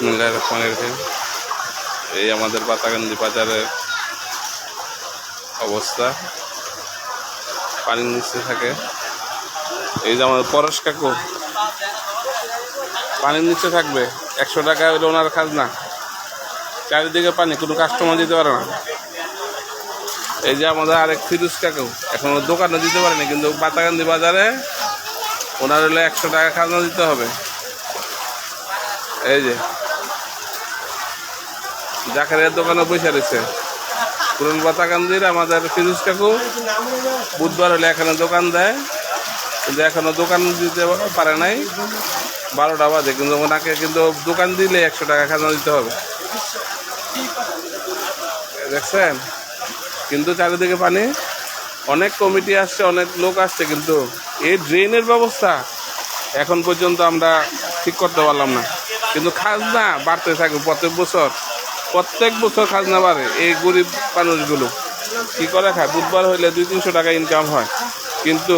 বিসমিল্লাহ রহমান রহিম। এই আমাদের পাতাকান্দি বাজারের অবস্থা। পানির নিচে থাকে। এই যে আমাদের পরশ কাকু, পানির নিচে থাকবে। একশো টাকা হইলে ওনার খাজনা। চারিদিকে পানি, কোনো কাস্টমার দিতে পারে না। এই যে আমাদের আরেক ফিরুজ কাকু, এখন দোকানে দিতে পারেনি, কিন্তু পাতাকান্দি বাজারে ওনার হলে একশো টাকা খাজনা দিতে হবে। এই যে জাকারিয়ার দোকানে বসে রয়েছে। পুরন পাতাকান্দির আমাদের ফিরুজ কাকু বুধবার হলে এখানে দোকান দেয়। কিন্তু এখনও দোকান দিতে পারে নাই। বারোটা বাজে, কিন্তু ওনাকে কিন্তু দোকান দিলে একশো টাকা খাজনা দিতে হবে। দেখছেন? কিন্তু চারিদিকে পানি। অনেক কমিটি আসছে, অনেক লোক আসছে, কিন্তু এই ড্রেনের ব্যবস্থা এখন পর্যন্ত আমরা ঠিক করতে পারলাম না। কিন্তু খাজনা বাড়তে থাকবে প্রত্যেক বছর। প্রত্যেক বছর খাজনা বাড়ে এই গরিব মানুষগুলো। কি করে খায়? বুধবার হইলে দুই তিনশো টাকা ইনকাম হয়। কিন্তু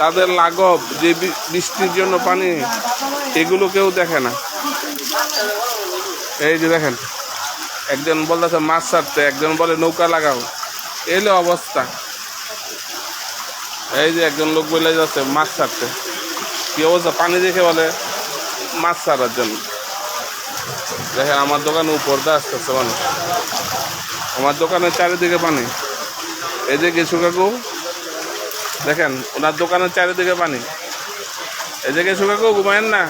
তাদের লাগব যে বৃষ্টির জন্য পানি, এগুলো কেউ দেখে না। এই যে দেখেন, একজন বলতেছে মাছ ছাড়তে, একজন বলে নৌকা লাগাও। এলো অবস্থা। এই যে একজন লোক বলে যাচ্ছে মাছ ছাড়তে। কি অবস্থা? পানি দেখে বলে মাছ ছাড়ার জন্য। দেখেন, আমার দোকানে উপর আসতেছে মানুষ আমার দোকানের চারিদিকে পানি। এই যে কিছু কাকু, দেখেন, ওনার দোকানের চারিদিকে পানি। এই যে কিছু কাকু ঘুমায়েন না?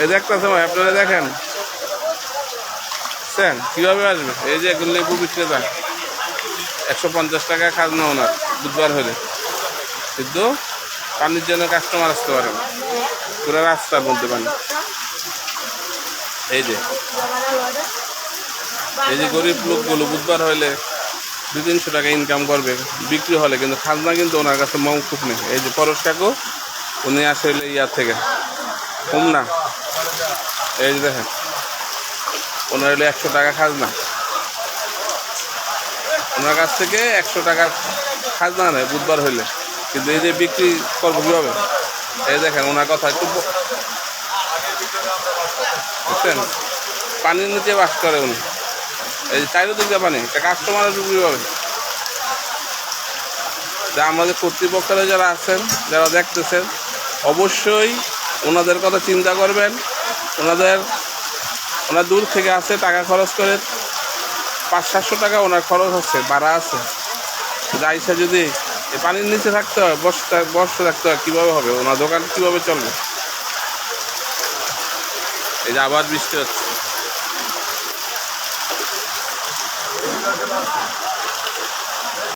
এই যে একটা সময় আপনারা দেখেন। বুঝছেন কীভাবে আসবে? এই যে এগুলো লেবু বিক্রেতা। একশো পঞ্চাশ টাকা খাজনা ওনার, বুধবার হলে। কিন্তু পানির জন্য কাস্টমার আসতে পারে না। পুরো রাস্তার মধ্যে পানি। এই যে। এই যে গরিব লোকগুলো বুধবার হলে দু তিনশো টাকা ইনকাম করবে, বিক্রি হলে কিন্তু খাজনা কিন্তু ওনার কাছে মৌকুফ নেই। এই যে পরশ কাকু, উনি আসে হইলে ইয়ার থেকে। কম না। এই যে দেখেন, ওনার হলে একশো টাকা খাজনা। ওনার কাছ থেকে একশো টাকা খাজনা নেয় বুধবার হইলে। কিন্তু এই যে বিক্রি করব কীভাবে? এই দেখেন, ওনার কথা একটু বুঝছেন? পানির নিচে বাস করে উনি। এই চারিদিকে পানি, এটা কাস্টমারের উপর কীভাবে যে আমাদের কর্তৃপক্ষরা যারা আছেন, যারা দেখতেছেন, অবশ্যই ওনাদের কথা চিন্তা করবেন। ওনাদের, ওনার দূর থেকে আসে টাকা খরচ করে পাঁচ সাতশো টাকা ওনার খরচ হচ্ছে ভাড়া আছে। যাইছে যদি পানির নিচে থাকতে হয়, বসতে বসতে থাকতে হয়, কীভাবে হবে? ওনার দোকান কীভাবে চলবে? এই যে আবার বৃষ্টি হচ্ছে।